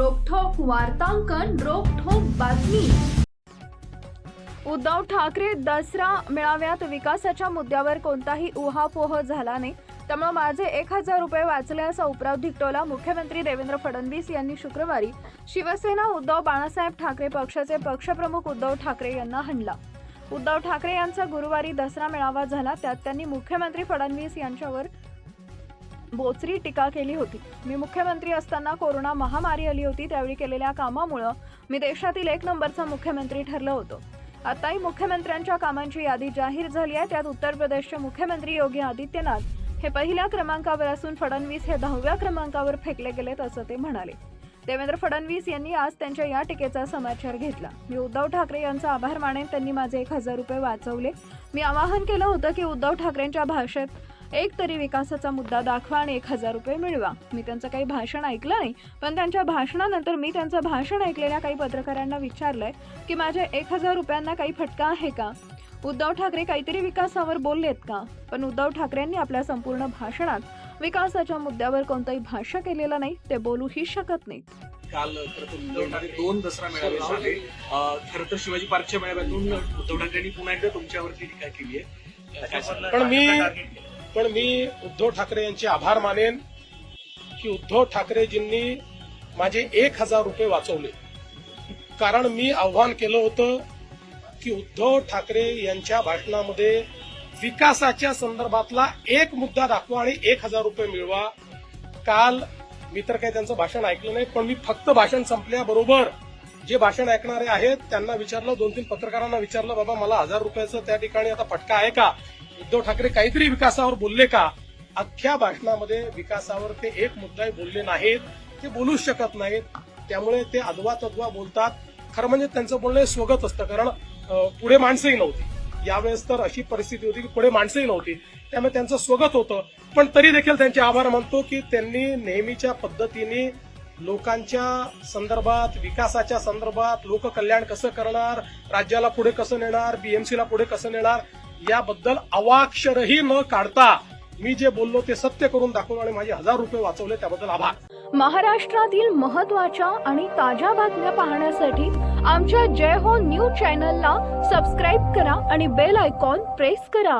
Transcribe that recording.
वार्तांकन रोखोक बातमी. उद्धव ठाकरे दसरा मेळाव्यात विकासाच्या मुद्द्यावर कोणताही उहापोह झाला नाही. त्यामुळे माझे एक हजार रुपये वाचले असा उपराव धिकटोला मुख्यमंत्री देवेंद्र फडणवीस यांनी शुक्रवारी शिवसेना उद्धव बाळासाहेब ठाकरे पक्षाचे पक्षप्रमुख उद्धव ठाकरे यांना हणला. उद्धव ठाकरे यांचा गुरुवारी दसरा मेळावा झाला त्यात त्यांनी मुख्यमंत्री फडणवीस यांच्यावर बोचरी टीका केली होती. मी मुख्यमंत्री असताना कोरोना महामारी आली होती त्यावेळी केलेल्या कामामुळं मी देशातील एक नंबरचा मुख्यमंत्री ठरलो होतो. आताही मुख्यमंत्र्यांच्या कामांची यादी जाहीर झाली आहे. त्यात उत्तर प्रदेशचे मुख्यमंत्री योगी आदित्यनाथ हे पहिल्या क्रमांकावर असून फडणवीस हे दहाव्या क्रमांकावर फेकले गेलेत असं ते म्हणाले. देवेंद्र फडणवीस यांनी आज त्यांच्या या टीकेचा समाचार घेतला. मी उद्धव ठाकरे यांचा आभार मानेन. त्यांनी माझे एक हजार रुपये वाचवले. मी आवाहन केलं होतं की उद्धव ठाकरेंच्या भाषेत एक तरी विकासाचा मुद्दा दाखवा आणि एक हजार रुपये मिळवा. मी त्यांचं काही भाषण ऐकलं नाही पण त्यांच्या भाषणानंतर मी त्यांचं भाषण ऐकलेल्या काही पत्रकारांना विचारलंय की माझ्या एक हजार रुपयांना काही फटका आहे का? उद्धव ठाकरे काहीतरी विकासावर बोललेत का? पण उद्धव ठाकरेंनी आपल्या संपूर्ण भाषणात विकासाच्या मुद्द्यावर कोणतंही भाष्य केलेलं नाही ते बोलूही शकत नाहीत. काल उद्धव ठाकरे दोन दसरा मेळावे झाले. खरं तर शिवाजी पार्कच्या मेळाव्यातून उद्धव ठाकरेंनी पुन्हा एकदा तुमच्यावरती टीका केली आहे? पण मी पण मी उद्धव ठाकरे यांचे आभार मानेन की उद्धव ठाकरेजींनी माझे एक हजार रुपये वाचवले. कारण मी आव्हान केलं होतं की उद्धव ठाकरे यांच्या भाषणामध्ये विकासाच्या संदर्भातला एक मुद्दा दाखवा आणि एक हजार रुपये मिळवा. काल मी तर काही त्यांचं भाषण ऐकलं नाही पण मी फक्त भाषण संपल्याबरोबर जे भाषण ऐकणारे आहेत त्यांना विचारलं दोन तीन पत्रकारांना विचारलं बाबा मला हजार रुपयाचं त्या ठिकाणी आता फटका आहे का? उद्धव ठाकरे काहीतरी विकासावर बोलले का? अख्ख्या भाषणामध्ये विकासावर ते एक मुद्दाही बोलले नाहीत ते बोलूच शकत नाहीत. त्यामुळे ते अदवा तद्वा बोलतात. खरं म्हणजे त्यांचं बोलणं हे स्वगत असतं कारण पुढे माणसंही नव्हती. यावेळेस तर अशी परिस्थिती होती की पुढे माणसंही नव्हती. त्यामुळे त्यांचं स्वगत होतं. पण तरी देखील त्यांचे आभार मानतो की त्यांनी नेहमीच्या पद्धतीने लोकांच्या संदर्भात विकासाच्या संदर्भात लोककल्याण कसं करणार राज्याला पुढे कसं नेणार बीएमसीला पुढे कसं नेणार याबद्दल अवाक्षरही न काढता मी जे बोललो ते सत्य करून दाखवलं आणि माझे हजार रुपये वाचवले त्याबद्दल आभार. महाराष्ट्रातील महत्त्वाच्या आणि ताज्या बातम्या पाहण्यासाठी आमच्या जय हो न्यूज चॅनलला सबस्क्राईब करा आणि बेल आयकॉन प्रेस करा.